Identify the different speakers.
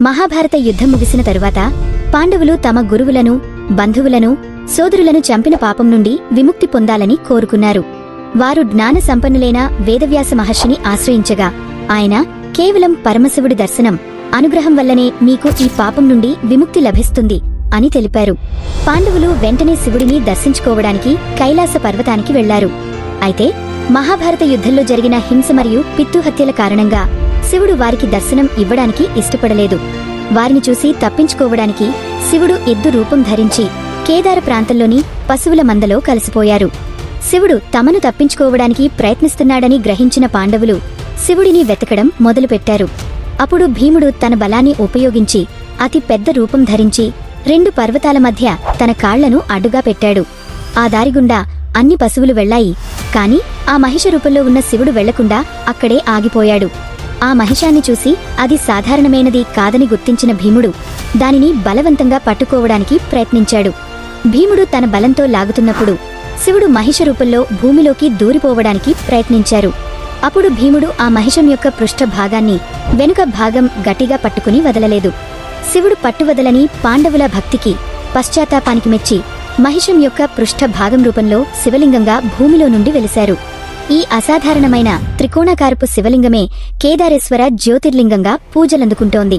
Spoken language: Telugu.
Speaker 1: మహాభారత యుద్ధం ముగిసిన తరువాత పాండవులు తమ గురువులను బంధువులను సోదరులను చంపిన పాపం నుండి విముక్తి పొందాలని కోరుకున్నారు. వారు జ్ఞాన సంపన్నులైన వేదవ్యాస మహర్షిని ఆశ్రయించగా ఆయన కేవలం పరమశివుడి దర్శనం అనుగ్రహం వల్లనే మీకు ఈ పాపం నుండి విముక్తి లభిస్తుంది అని తెలిపారు. పాండవులు వెంటనే శివుడిని దర్శించుకోవడానికి కైలాస పర్వతానికి వెళ్ళారు. అయితే మహాభారత యుద్ధంలో జరిగిన హింస మరియు పిత్తుహత్యల కారణంగా శివుడు వారికి దర్శనం ఇవ్వడానికి ఇష్టపడలేదు. వారిని చూసి తప్పించుకోవడానికి శివుడు ఎద్దు రూపం ధరించి కేదార ప్రాంతంలోని పశువుల మందలో కలిసిపోయారు. శివుడు తమను తప్పించుకోవడానికి ప్రయత్నిస్తున్నాడని గ్రహించిన పాండవులు శివుడిని వెతకడం మొదలుపెట్టారు. అప్పుడు భీముడు తన బలాన్ని ఉపయోగించి అతి పెద్ద రూపం ధరించి రెండు పర్వతాల మధ్య తన కాళ్ళను అడ్డుగా పెట్టాడు. ఆ దారిగుండా అన్ని పశువులు వెళ్ళాయి కాని ఆ మహిష రూపంలో ఉన్న శివుడు వెళ్ళకుండా అక్కడే ఆగిపోయాడు. ఆ మహిషాన్ని చూసి అది సాధారణమైనది కాదని గుర్తించిన భీముడు దానిని బలవంతంగా పట్టుకోవడానికి ప్రయత్నించాడు. భీముడు తన బలంతో లాగుతున్నప్పుడు శివుడు మహిష రూపంలో భూమిలోకి దూరిపోవడానికి ప్రయత్నించారు. అప్పుడు భీముడు ఆ మహిషం యొక్క పృష్ఠ భాగాన్ని వెనుక భాగం గట్టిగా పట్టుకుని వదలలేదు. శివుడు పట్టువదలని పాండవుల భక్తికి పశ్చాత్తాపానికి మెచ్చి మహిషం యొక్క పృష్ఠ భాగం రూపంలో శివలింగంగా భూమిలో నుండి వెలిశారు. ఈ అసాధారణమైన త్రికోణాకారపు శివలింగమే కేదారేశ్వర జ్యోతిర్లింగంగా పూజలందుకుంటోంది.